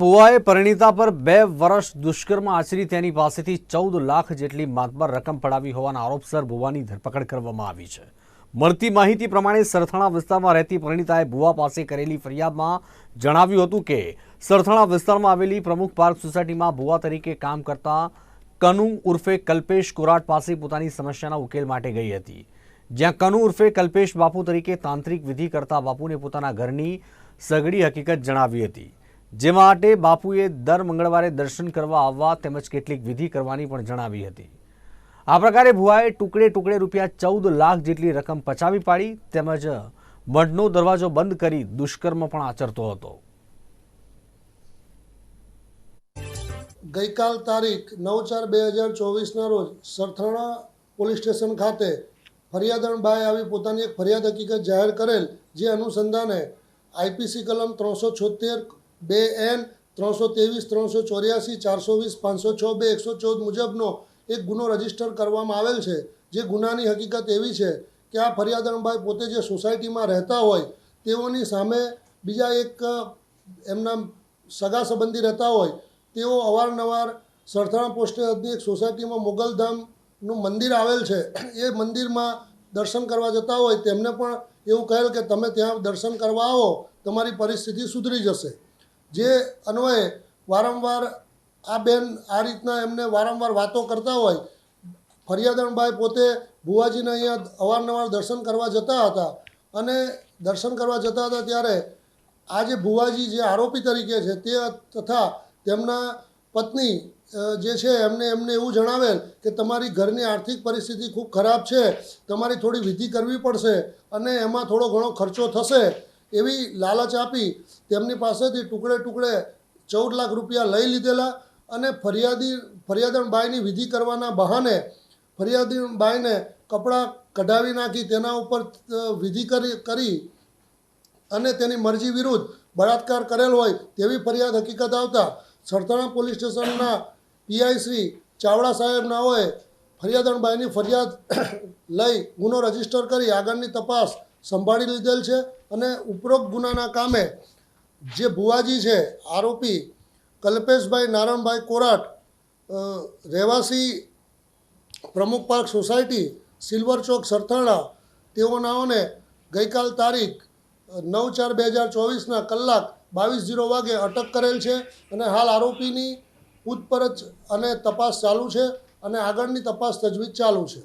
ભુવાએ પરિણીતા પર બે વર્ષ દુષ્કર્મ આચરી તેની પાસેથી ચૌદ લાખ જેટલી માતબર રકમ પડાવી હોવાના આરોપસર ભુવાની ધરપકડ કરવામાં આવી છે. મળતી માહિતી પ્રમાણે સરથાણા વિસ્તારમાં રહેતી પરિણીતાએ ભુવા પાસે કરેલી ફરિયાદમાં જણાવ્યું હતું કે, સરથાણા વિસ્તારમાં આવેલી પ્રમુખ પાર્ક સોસાયટીમાં ભુવા તરીકે કામ કરતા કનુ ઉર્ફે કલ્પેશ કોરાટ પાસે પોતાની સમસ્યાના ઉકેલ માટે ગઈ હતી. જ્યાં કનુ ઉર્ફે કલ્પેશ બાપુ તરીકે તાંત્રિક વિધિ કરતા બાપુને પોતાના ઘરની સગડી હકીકત જણાવી હતી. જે માટે બાપુએ દર મંગળવારે દર્શન કરવા આવવા તેમજ કેટલીક વિધિ કરવાની પણ જણાવી હતી. આ પ્રકારે ભુવાએ ટુકડે ટુકડે રૂપિયા ચૌદ લાખ જેટલી રકમ પચાવી પાડી તેમજ મઢનો દરવાજો બંધ કરી દુષ્કર્મ પણ આચરતો હતો. ગઈકાલ તારીખ નવ ચાર બે હજાર ચોવીસના રોજ સરથાણા પોલીસ સ્ટેશન ખાતે ફરિયાદણભાઈ આવી પોતાની એક ફરિયાદ હકીકત જાહેર કરેલ, જે અનુસંધાને આઈપીસી કલમ ત્રણસો છોતેર બે એન, ત્રણસો ત્રેવીસ, ત્રણસો ચોર્યાસી, ચારસો વીસ, પાંચસો છ, બે, એકસો ચૌદ મુજબનો એક ગુનો રજિસ્ટર કરવામાં આવેલ છે. જે ગુનાની હકીકત એવી છે કે આ ફરિયાદણભાઈ પોતે જે સોસાયટીમાં રહેતા હોય, તેઓની સામે બીજા એક એમના સગા સંબંધી રહેતા હોય, તેઓ અવારનવાર સરથાણા પોસ્ટે હદની એક સોસાયટીમાં મોગલધામનું મંદિર આવેલ છે. એ મંદિરમાં દર્શન કરવા જતા હોય, તેમને પણ એવું કહેલ કે તમે ત્યાં દર્શન કરવા આવો, તમારી પરિસ્થિતિ સુધરી જશે. જે અન્વયે વારંવાર આ બેન આ રીતના એમને વારંવાર વાતો કરતા હોય, ફરિયાદણભાઈ પોતે ભુવાજીને અહીંયા અવારનવાર દર્શન કરવા જતા હતા અને દર્શન કરવા જતા હતા ત્યારે આ જે ભુવાજી જે આરોપી તરીકે છે તે તથા તેમના પત્ની જે છે એમને એમને એવું જણાવેલ કે તમારી ઘરની આર્થિક પરિસ્થિતિ ખૂબ ખરાબ છે, તમારી થોડી વિધિ કરવી પડશે અને એમાં થોડો ઘણો ખર્ચો થશે એવી લાલચ આપી તેમની પાસેથી ટુકડે ટુકડે ચૌદ લાખ રૂપિયા લઈ લીધેલા અને ફરિયાદી ફરિયાદણબાઈની વિધિ કરવાના બહાને ફરિયાદીબાઈને કપડાં કઢાવી નાખી, તેના ઉપર વિધિ કરી કરી અને તેની મરજી વિરુદ્ધ બળાત્કાર કરેલ હોય તેવી ફરિયાદ હકીકત આવતા સરથાણા પોલીસ સ્ટેશનના પીઆઈ શ્રી ચાવડા સાહેબનાઓએ ફરિયાદણબાઈની ફરિયાદ લઈ ગુનો રજિસ્ટર કરી આગળની તપાસ સંભાળી લીધેલ છે. અને ઉપરોક્ત ગુનાના કામે જે ભુવાજી છે, આરોપી કલ્પેશભાઈ નારણભાઈ કોરાટ રહેવાસી Pramukh park society, silver Chowk, Sarthana તેઓનાઓને ગઈકાલ તારીખ નવ ચાર બે હજાર ચોવીસના કલાક બાવીસ જીરો વાગે અટક કરેલ છે અને હાલ આરોપીની પૂછપરછ અને તપાસ ચાલુ છે અને આગળની તપાસ તજવીજ ચાલુ છે.